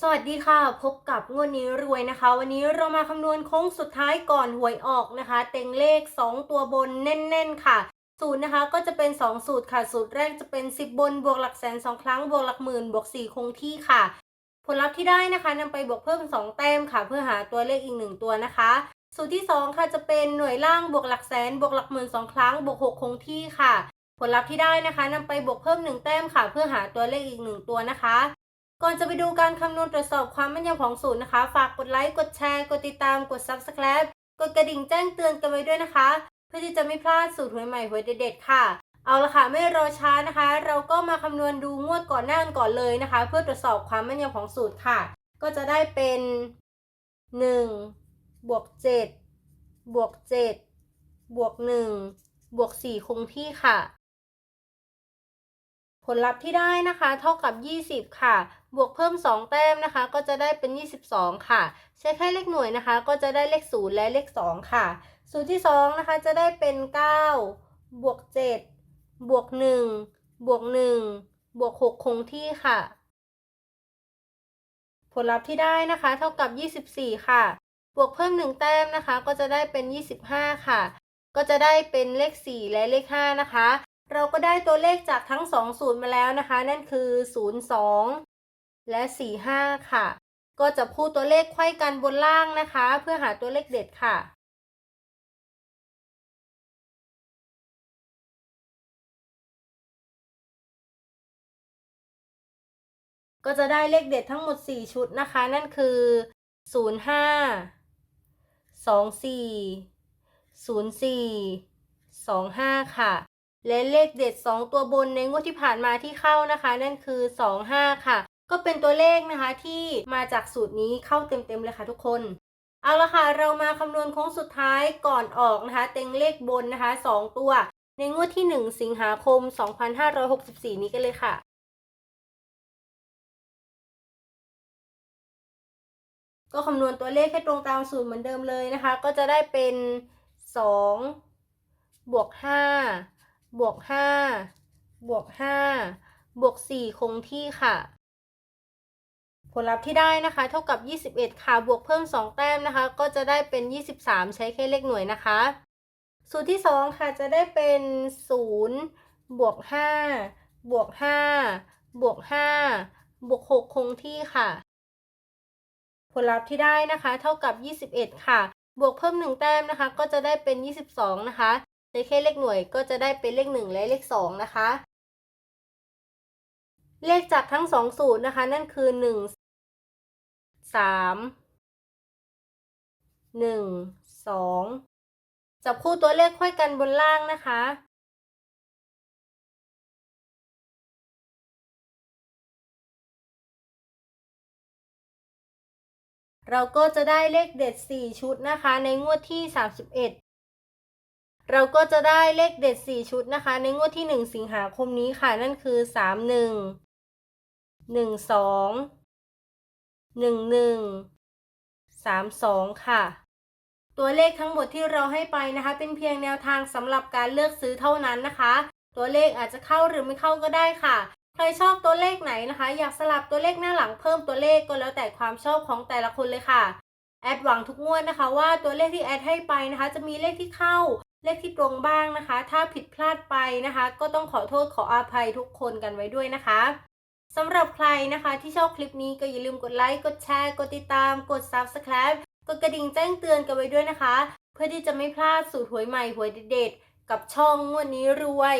สวัสดีค่ะ พบกับงวดนี้รวยนะคะ วันนี้เรามาคำนวณโค้งสุดท้ายก่อนหวยออกนะคะ เต็งเลข 2 ตัวบนแน่น ๆ ค่ะ สูตรนะคะก็จะเป็น 2 สูตรค่ะ สูตรแรกจะเป็น 10 บนบวกหลักแสน 2 ครั้งบวกหลักหมื่นบวก 4 คงที่ค่ะ ผลลัพธ์ที่ได้นะคะนำไปบวกเพิ่ม 2 แต้มค่ะ เพื่อหาตัวเลขอีก 1 ตัวนะคะ สูตรที่ 2 ค่ะจะเป็นหน่วยล่างบวกหลักแสนบวกหลักหมื่นสองครั้งบวก 6 คงที่ค่ะ ผลลัพธ์ที่ได้นะคะนำไปบวกเพิ่ม 1 แต้มค่ะ เพื่อหาตัวเลขอีก 1 ตัวนะคะ ก่อนจะไปดูการคำนวณตรวจสอบความแม่นยำของสูตรนะคะ ฝากกดไลค์ กดแชร์ กดติดตาม กด Subscribe กดกระดิ่งแจ้งเตือนกันไว้ด้วยนะคะ เพื่อที่จะไม่พลาดสูตรหวยใหม่หวยเด็ดๆค่ะ เอาละค่ะ ไม่รอช้านะคะ เราก็มาคำนวณดูงวดก่อนหน้ากันก่อนเลยนะคะ เพื่อตรวจสอบความแม่นยำของสูตรค่ะ ก็จะได้เป็น1บวก7บวก7บวก1บวก4คงที่ค่ะ ผลลัพธ์ที่ได้นะคะ เท่ากับ 20 ค่ะ บวกเพิ่ม 2 แต้มนะคะ ก็จะได้เป็น 22 ค่ะ ใช้แค่เลขหน่วยนะคะ ก็จะได้เลข 0 และเลข 2 ค่ะ สูตรที่ 2 นะคะ จะได้เป็น 9 บวก 7 บวก 1 บวก 1 บวก 6 คงที่ค่ะ ผลลัพธ์ที่ได้นะคะ เท่ากับ 24 ค่ะ บวกเพิ่ม 1 แต้มนะคะ ก็จะได้เป็น 25 ค่ะ ก็จะได้เป็นเลข 4 และเลข 5 นะคะ เราก็ได้ตัวเลขจากทั้ง2สูตรมาแล้วนะคะ นั่นคือ 02 และ 45 ค่ะ ก็จะพูดตัวเลขไขว้กันบนล่างนะคะ เพื่อหาตัวเลขเด็ดค่ะก็จะได้เลขเด็ดทั้งหมด 4 ชุดนะคะ นั่นคือ 05 24 04 25 ค่ะ และเลขเด็ด 2 ตัวบนในงวดที่ผ่านมาที่เข้านะคะ นั่นคือ 25 ค่ะ ก็เป็นตัวเลขนะคะที่มาจากสูตรนี้เข้าเต็มๆเลยค่ะทุกคน เอาละค่ะ เรามาคำนวณโค้งสุดท้ายก่อนออกนะคะ เต็งเลขบนนะคะ 2 ตัว ในงวดที่ 1 สิงหาคม 2564 นี้กันเลยค่ะก็คำนวณตัวเลขให้ตรงตามสูตรเหมือนเดิมเลยนะคะ ก็จะได้เป็น 2 บวก 5 บวก5บวก5บวก4คงที่ค่ะ ผลลัพธ์ที่ได้นะคะ เท่ากับ 21 ค่ะ บวกเพิ่ม 2 แต้มนะคะ ก็จะได้เป็น 23 ใช้แค่เลขหน่วยนะคะ สูตรที่ 2 ค่ะ จะได้เป็น 0 บวก 5 บวก 5 บวก 5 บวก 6 คงที่ค่ะ ผลลัพธ์ที่ได้นะคะ เท่ากับ 21 ค่ะ บวกเพิ่ม 1 แต้มนะคะ ก็จะได้เป็น 22 นะคะ ใช้แค่เลขหน่วยก็จะได้เป็นเลข 1 และเลข 2 นะคะ เลขจากทั้ง 2 สูตรนะคะ นั่นคือ 1 3 1 2 จับคู่ตัวเลขค่อยกันบนล่างนะคะเราก็จะได้เลขเด็ด 4 ชุดนะคะ ในงวดที่ 31 เราก็จะได้เลขเด็ด 4 ชุดนะคะ ในงวดที่ 1 สิงหาคมนี้ค่ะ นั่นคือ 31 12 11 32 ค่ะ ตัวเลขทั้งหมดที่เราให้ไปนะคะ เป็นเพียงแนวทางสำหรับการเลือกซื้อเท่านั้นนะคะ ตัวเลขอาจจะเข้าหรือไม่เข้าก็ได้ค่ะ ใครชอบตัวเลขไหนนะคะ อยากสลับตัวเลขหน้าหลังเพิ่มตัวเลขก็แล้วแต่ความชอบของแต่ละคนเลยค่ะแอดหวังทุกงวดนะคะว่าตัวเลขที่แอดให้ไปนะคะ จะมีเลขที่เข้า เลขที่ตรงบ้างนะคะ ถ้าผิดพลาดไปนะคะ ก็ต้องขอโทษขออภัยทุกคนกันไว้ด้วยนะคะสำหรับใครนะคะที่ชอบคลิปนี้ก็อย่าลืมกดไลค์กดแชร์ กดติดตาม กด Subscribe กดกระดิ่งแจ้งเตือนกันไว้ด้วยนะคะ เพื่อที่จะไม่พลาดสูตรหวยใหม่หวยเด็ดๆกับช่องงวดนี้รวย